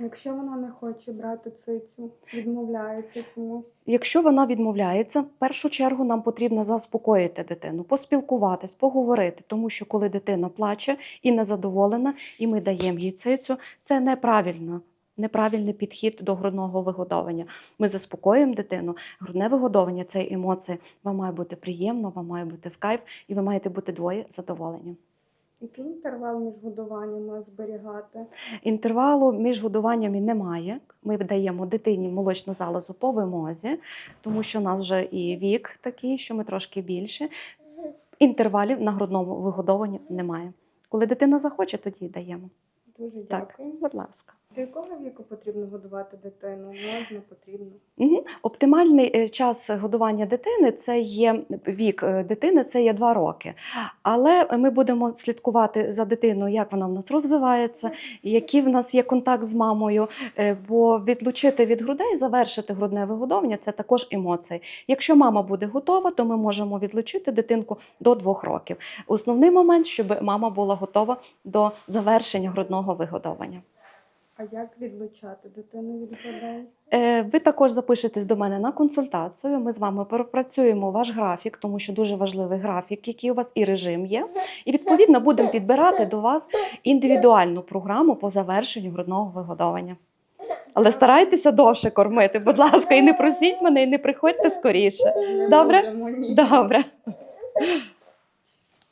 А якщо вона не хоче брати цицю, відмовляється чомусь? Якщо вона відмовляється, в першу чергу нам потрібно заспокоїти дитину, поспілкуватись, поговорити, тому що коли дитина плаче і незадоволена, і ми даємо їй цицю, це неправильно. Неправильний підхід до грудного вигодовування. Ми заспокоюємо дитину. Грудне вигодовування це емоції. Вам має бути приємно, вам має бути в кайф, і ви маєте бути двоє задоволені. Який інтервал між годуваннями зберігати? Інтервалу між годуваннями немає. Ми даємо дитині молочну залозу по вимозі, тому що у нас вже і вік такий, що ми трошки більше. Інтервалів на грудному вигодованні немає. Коли дитина захоче, тоді даємо. Дуже Так, дякую. будь ласка. До якого віку потрібно годувати дитину? Можна, потрібно. Угу. Оптимальний е, час годування дитини це є вік е, дитини, це є 2 роки. Але ми будемо слідкувати за дитиною, як вона в нас розвивається, який в нас є контакт з мамою. е, Бо відлучити від грудей, завершити грудне вигодовування це також емоції. Якщо мама буде готова, то ми можемо відлучити дитинку до 2 років. Основний момент, щоб мама була готова до завершення грудного вигодовування. А як відлучати дитину від грудей? Е, Ви також запишетесь до мене на консультацію. Ми з вами пропрацюємо ваш графік, тому що дуже важливий графік, який у вас і режим є. І відповідно будемо підбирати до вас індивідуальну програму по завершенню грудного вигодовування. Але старайтеся довше кормити, будь ласка, і не просіть мене, і не приходьте скоріше. Добре? Добре.